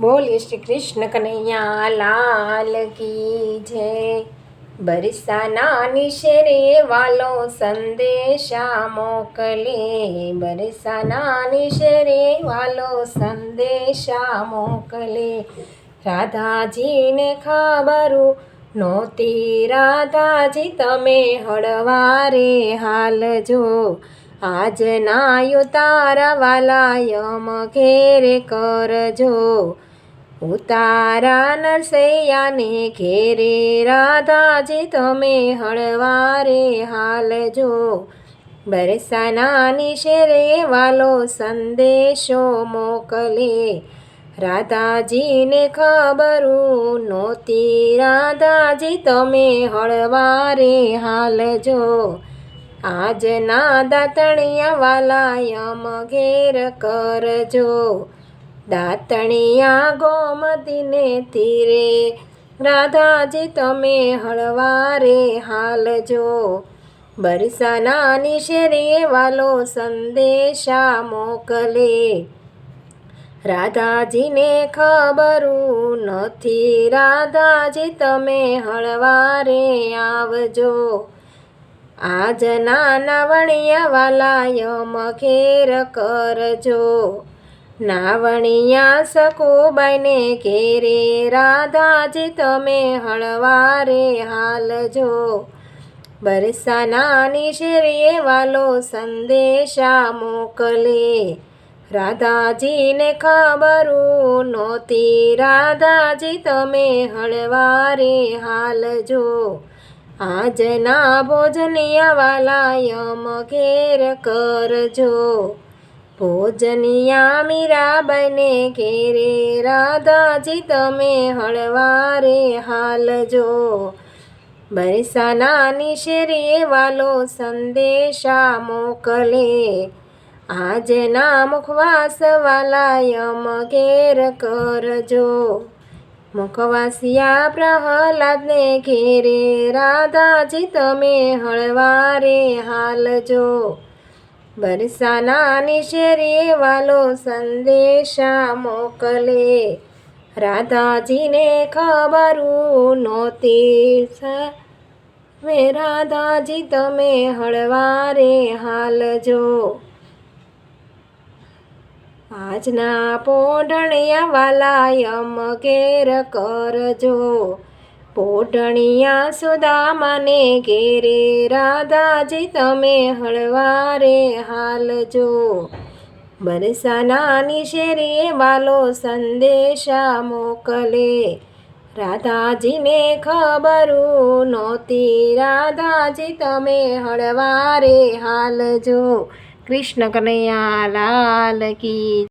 બોલીએ શ્રી કૃષ્ણ કનૈયા, લાલ કી જય. બરસાના નિશરે વાલો સંદેશા મોકલે. બરસાના નિશરે વાલો સંદેશા મોકલે. રાધાજીને ખબરું નહોતી, રાધાજી તમે હળવારે હાલજો. આજના યુતારા વાલા યમ ઘેરે કરજો. ઉતારા નરસૈયાને ઘેરે રાધાજી તમે હળવારે હાલજો. બરસાનાની શેરે વાલો સંદેશો મોકલે. રાધાજીને ખબરું નહોતી. રાધાજી તમે હળવારે હાલજો. આજના દાતણિયા વાલા યમ ઘેર કરજો. દાંતણિયા ગોમતીને તીરે રાધાજી, તમે હળવારે હાલજો. બરસાના શેરીએ વાલો સંદેશા મોકલે. રાધાજીને ખબરું નથી. રાધાજી, તમે હળવારે આવજો. આજ નાના વણિયા વાલા ખેર કરજો. નાવણિયા સકુબાઈને ઘેરે રાધાજી તમે હળવારે હાલજો. બરસાના શેરીએ વાલો સંદેશા મોકલે. રાધાજીને ખબરું નહોતી. રાધાજી તમે હળવારે હાલજો. આજના ભોજનિયા વાલા યમ ઘેર કરજો. ભોજનિયા મીરાબાઈને ઘેરે રાધાજી તમે હળવારે હાલજો. બરસાના શેરીએ વાલો સંદેશા મોકલે. આજના મુખવાસ વાલા યમ ઘેર કરજો. મુખવાસિયા પ્રહલાદને ઘેરે રાધાજી તમે હળવારે હાલજો બરસાના શેરીએ વાલો સંદેશા મોકલે. રાધાજીને ખબરું નહોતી મે રાધાજી તમે હળવારે હાલજો આજના પોઢણિયા વાલા યમ ઘેર કરજો. પોઢણિયા સુદામાને ઘેરે રાધાજી તમે હળવારે હાલજો. બરસાનાની શેરીએ વાલો સંદેશા મોકલે. રાધાજીને ખબરું નહોતી. રાધાજી તમે હળવારે હાલજો. કૃષ્ણ કનૈયા લાલ કી